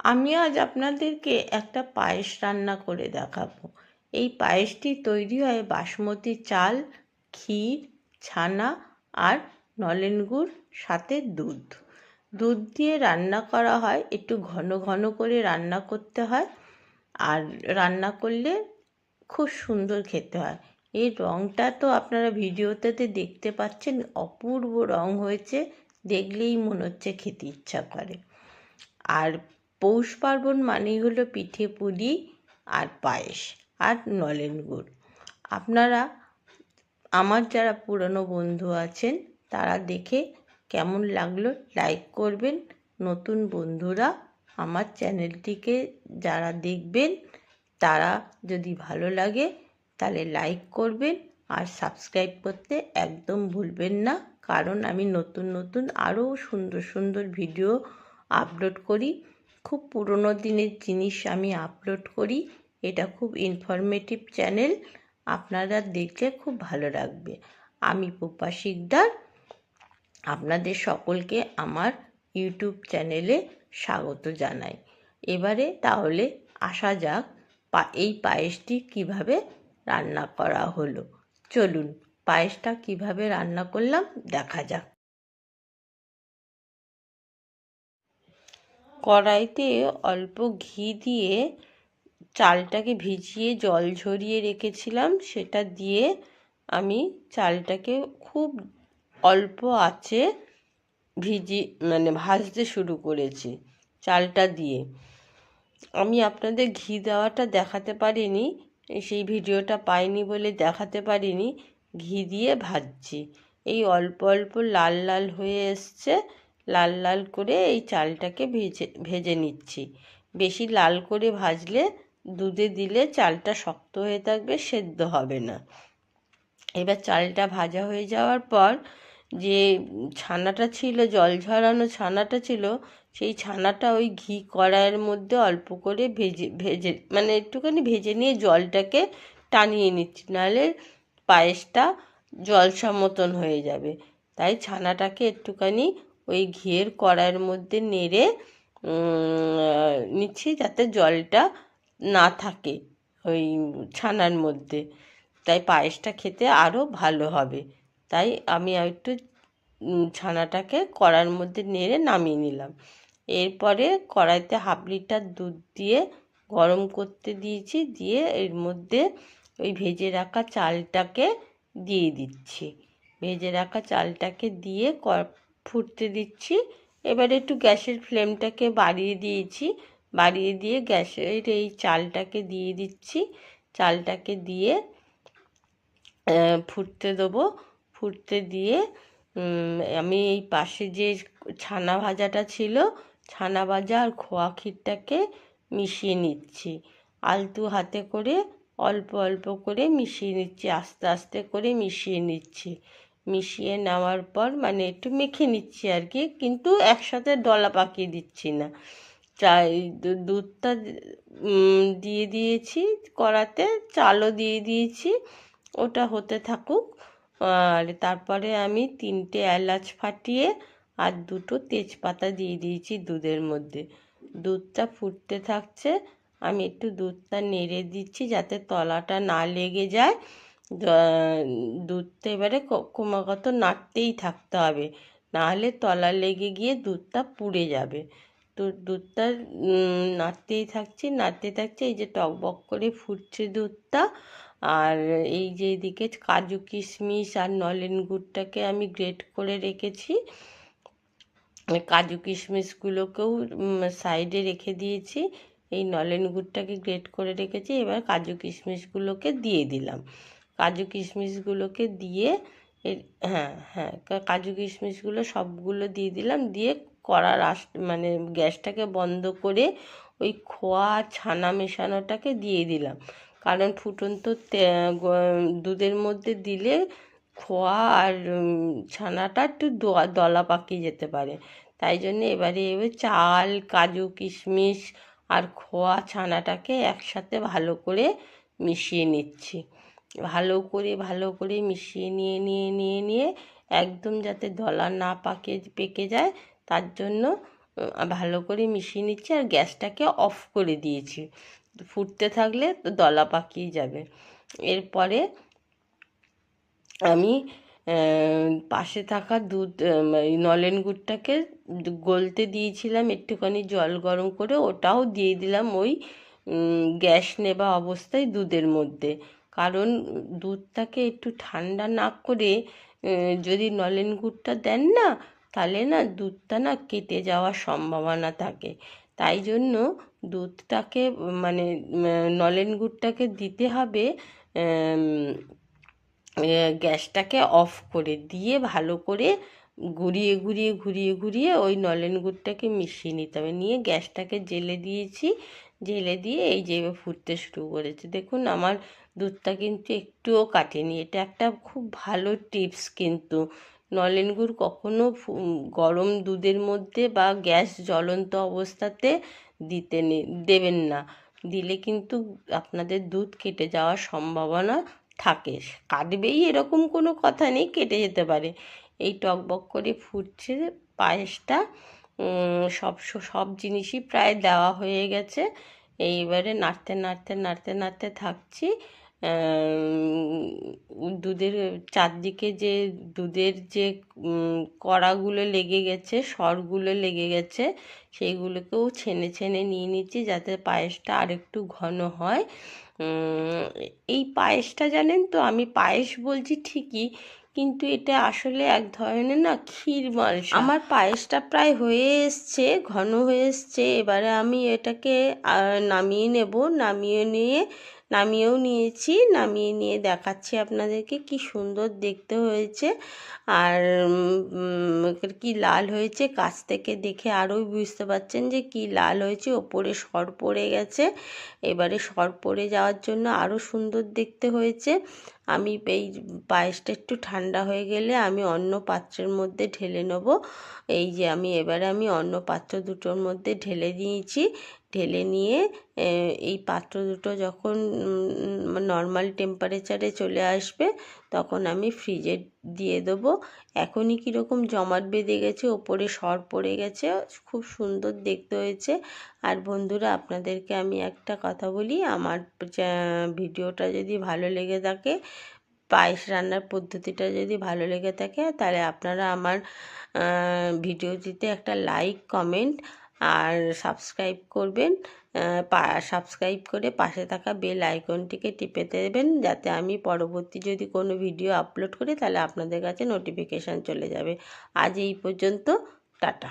আমি আজ আপনাদেরকে একটা পায়েস রান্না করে দেখাবো। এই পায়েসটি তৈরি হয় বাসমতি চাল, ক্ষীর, ছানা আর নলেন গুড়, সাথে দুধ। দুধ দিয়ে রান্না করা হয়, একটু ঘন ঘন করে রান্না করতে হয় আর রান্না করলে খুব সুন্দর খেতে হয়। এই রঙটা তো আপনারা ভিডিওতে দেখতে পাচ্ছেন, অপূর্ব রং হয়েছে, দেখলেই মনে হচ্ছে খেতে ইচ্ছা করে। আর পৌষ পার্বণ মানেই হলো পিঠে পুলি আর পায়েস আর নলেন গুড়। আপনারা, আমার যারা পুরনো বন্ধু আছেন, তারা দেখে কেমন লাগল লাইক করবেন। নতুন বন্ধুরা আমার চ্যানেলটিকে যারা দেখবেন, তারা যদি ভালো লাগে তাহলে লাইক করবেন আর সাবস্ক্রাইব করতে একদম ভুলবেন না, কারণ আমি নতুন নতুন আরও সুন্দর সুন্দর ভিডিও আপলোড করি। খুব পুরনো দিনের জিনিস আমি আপলোড করি। এটা খুব ইনফরমেটিভ চ্যানেল আপনারা দেখলে খুব ভালো লাগবে। আমি পুপা শিকদার। আপনাদের সকলকে আমার ইউটিউব চ্যানেলে স্বাগত জানাই। এবারে তাহলে আসা যাক পা, এই পায়েসটি কীভাবে রান্না করা হলো। চলুন, পায়েসটা কীভাবে রান্না করলাম দেখা যাক। কড়াইতে অল্প ঘি দিয়ে চালটাকে ভিজিয়ে জল ঝরিয়ে রেখেছিলাম। সেটা দিয়ে আমি চালটাকে খুব অল্প আছে ভিজি মানে ভাজতে শুরু করেছি চালটা দিয়ে। আমি আপনাদের ঘি দেওয়াটা দেখাতে পারিনি, সেই ভিডিওটা পাইনি বলে দেখাতে পারিনি। ঘি দিয়ে ভাজছি। এই অল্প অল্প লাল লাল হয়ে এসছে। লাল লাল করে এই চালটাকে ভেজে ভেজে নিচ্ছি। বেশি লাল করে ভাজলে দুধে দিলে চালটা শক্ত হয়ে থাকবে, সেদ্ধ হবে না। এবার চালটা ভাজা হয়ে যাওয়ার পর যে ছানাটা ছিল, জল ঝরানো ছানাটা ছিল, সেই ছানাটা ওই ঘি কড়াইয়ের মধ্যে অল্প করে ভেজে ভেজে মানে একটুখানি ভেজে নিয়ে জলটাকে টানিয়ে নিচ্ছি, নাহলে পায়েসটা জলসা মতন হয়ে যাবে। তাই ছানাটাকে একটুখানি ওই ঘিয়ের কড়াইয়ের মধ্যে নেড়ে নিচ্ছি যাতে জলটা না থাকে ওই ছানার মধ্যে। তাই পায়েসটা খেতে আরও ভালো হবে। তাই আমি একটু ছানাটাকে কড়ার মধ্যে নেড়ে নামিয়ে নিলাম। এরপরে কড়াইতে হাফ লিটার দুধ দিয়ে গরম করতে দিয়েছি, দিয়ে এর মধ্যে ওই ভেজে রাখা চালটাকে দিয়ে দিচ্ছি। ভেজে রাখা চালটাকে দিয়ে ফুটতে দিচ্ছি। এবারে একটু গ্যাসের ফ্লেমটাকে বাড়িয়ে দিয়েছি। বাড়িয়ে দিয়ে গ্যাসের এই চালটাকে দিয়ে দিচ্ছি। চালটাকে দিয়ে ফুটতে দেবো। ফুটতে দিয়ে আমি এই পাশে যে ছানা ভাজাটা ছিল, ছানা ভাজা আর খোয়া ক্ষীরটাকে মিশিয়ে নিচ্ছি। আলতু হাতে করে অল্প অল্প করে মিশিয়ে নিচ্ছি, আস্তে আস্তে করে মিশিয়ে নিচ্ছি। মিশিয়ে নেওয়ার পর মানে একটু মেখে নিচ্ছি আর কি, কিন্তু একসাথে ডলা পাকিয়ে দিচ্ছি না। চাই দুধটা দিয়ে দিয়েছি কড়াতে, চালও দিয়ে দিয়েছি, ওটা হতে থাকুক। আর তারপরে আমি তিনটে এলাচ ফাটিয়ে আর দুটো তেজপাতা দিয়ে দিয়েছি দুধের মধ্যে। দুধটা ফুটতে থাকছে, আমি একটু দুধটা নেড়ে দিচ্ছি যাতে তলাটা না লেগে যায়। দুধটা এবারে ক্রমাগত নাড়তেই থাকতে হবে। নাহলে তলা লেগে গিয়ে দুধটা পুড়ে যাবে। তো দুধটা নাড়তেই থাকছি, নাড়তে থাকছে, এই যে টকবক করে ফুটছে দুধটা। আর এই যে এদিকে কাজু কিশমিশ আর নলেন গুড়টাকে আমি গ্রেট করে রেখেছি। কাজু কিশমিশগুলোকেও সাইডে রেখে দিয়েছি। এই নলেন গুড়টাকে গ্রেট করে রেখেছি। এবার কাজু কিশমিশগুলোকে দিয়ে দিলাম। কাজু কিশমিশগুলোকে দিয়ে হ্যাঁ হ্যাঁ কাজু কিশমিশগুলো সবগুলো দিয়ে দিলাম, দিয়ে কড়ার আস মানে গ্যাসটাকে বন্ধ করে ওই খোয়া ছানা মেশানোটাকে দিয়ে দিলাম। কারণ ফুটন্ত দুধের মধ্যে দিলে খোয়া আর ছানাটা একটু দলা পাকিয়ে যেতে পারে। তাই জন্য এবারে, এবার চাল, কাজু কিশমিশ আর খোয়া ছানাটাকে একসাথে ভালো করে মিশিয়ে নিচ্ছি। ভালো করে ভালো করে মিশিয়ে নিয়ে নিয়ে নিয়ে নিয়ে একদম যাতে দলা না পাকে, পেকে যায়, তার জন্য ভালো করে মিশিয়ে নিচ্ছি আর গ্যাসটাকে অফ করে দিয়েছি। ফুটতে থাকলে তো দলা পাকিয়ে যাবে। এরপরে আমি পাশে থাকা দুধ নলেন গুড়টাকে গলতে দিয়েছিলাম, একটুখানি জল গরম করে, ওটাও দিয়ে দিলাম ওই গ্যাস নেবা অবস্থায় দুধের মধ্যে। কারণ দুধটাকে একটু ঠান্ডা না করে যদি নলেন গুড়টা দেন না, তাহলে না দুধটা না কেটে যাওয়ার সম্ভাবনা থাকে। তাই জন্য দুধটাকে মানে নলেন গুড়টাকে দিতে হবে গ্যাসটাকে অফ করে দিয়ে ভালো করে ঘুরিয়ে ঘুরিয়ে ঘুরিয়ে ঘুরিয়ে ওই নলেন গুড়টাকে মিশিয়ে নিতে হবে। নিয়ে গ্যাসটাকে জেলে দিয়েছি। জেলে দিয়ে এই যে ফুটতে শুরু করেছে। দেখুন আমার দুধটা কিন্তু একটুও কাটেনি। এটা একটা খুব ভালো টিপস কিন্তু। নলেন গুড় কখনো গরম দুধের মধ্যে বা গ্যাস জ্বলন্ত অবস্থাতে দিতে নে, দেবেন না। দিলে কিন্তু আপনাদের দুধ কেটে যাওয়ার সম্ভাবনা থাকে। কাটবেই এরকম কোনো কথা নেই, কেটে যেতে পারে। এই টকবক করে ফুটছে পায়েসটা সব সব জিনিসই প্রায় দেওয়া হয়ে গেছে। এইবারে নাড়তে নাড়তে নাড়তে নাড়তে থাকছি। দুধের চারদিকে যে দুধের যে কড়াগুলো লেগে গেছে, সরগুলো লেগে গেছে, সেইগুলোকেও ছেনে ছেনে নিয়ে নিচ্ছি যাতে পায়েসটা আরেকটু ঘন হয়। এই পায়েসটা জানেন তো, আমি পায়েস বলছি ঠিকই কিন্তু এটা আসলে এক ধরনের না ক্ষীর মাংস আমার পায়েসটা প্রায় হয়ে এসছে, ঘন হয়ে এসছে। এবারে আমি এটাকে নামিয়ে নেব। নামিয়ে নিয়ে নামিয়েও নিয়েছি, নামিয়ে নিয়ে দেখাচ্ছি আপনাদেরকে কি সুন্দর দেখতে হয়েছে। আর কি লাল হয়েছে কাছ থেকে দেখে আরও বুঝতে পারছেন যে কি লাল হয়েছে। ওপরে সর পড়ে গেছে। এবারে সর পড়ে যাওয়ার জন্য আরও সুন্দর দেখতে হয়েছে। আমি এই পায়েসটা একটু ঠান্ডা হয়ে গেলে আমি অন্য পাত্রের মধ্যে ঢেলে নেব। এই যে আমি, এবারে আমি অন্য পাত্র দুটোর মধ্যে ঢেলে দিয়েছি। ঢেলে নিয়ে এই পাত্র দুটো যখন নর্মাল টেম্পারেচারে চলে আসবে, তখন আমি ফ্রিজে দিয়ে দেবো। এখনই কীরকম জমাট বেঁধে গেছে, ওপরে সর পড়ে গেছে, খুব সুন্দর দেখতে হয়েছে। আর বন্ধুরা, আপনাদেরকে আমি একটা কথা বলি, আমার ভিডিওটা যদি ভালো লেগে থাকে, পায়েস রান্নার পদ্ধতিটা যদি ভালো লেগে থাকে, তাহলে আপনারা আমার ভিডিওটিতে একটা লাইক কমেন্ট আর সাবস্ক্রাইব করবেন সাবস্ক্রাইব করে পাশে থাকা বেল আইকনটিকে টিপে দেবেন, যাতে আমি পরবর্তী যদি কোনো ভিডিও আপলোড করি, তাহলে আপনাদের কাছে নোটিফিকেশান চলে যাবে। আজ এই পর্যন্ত, টাটা।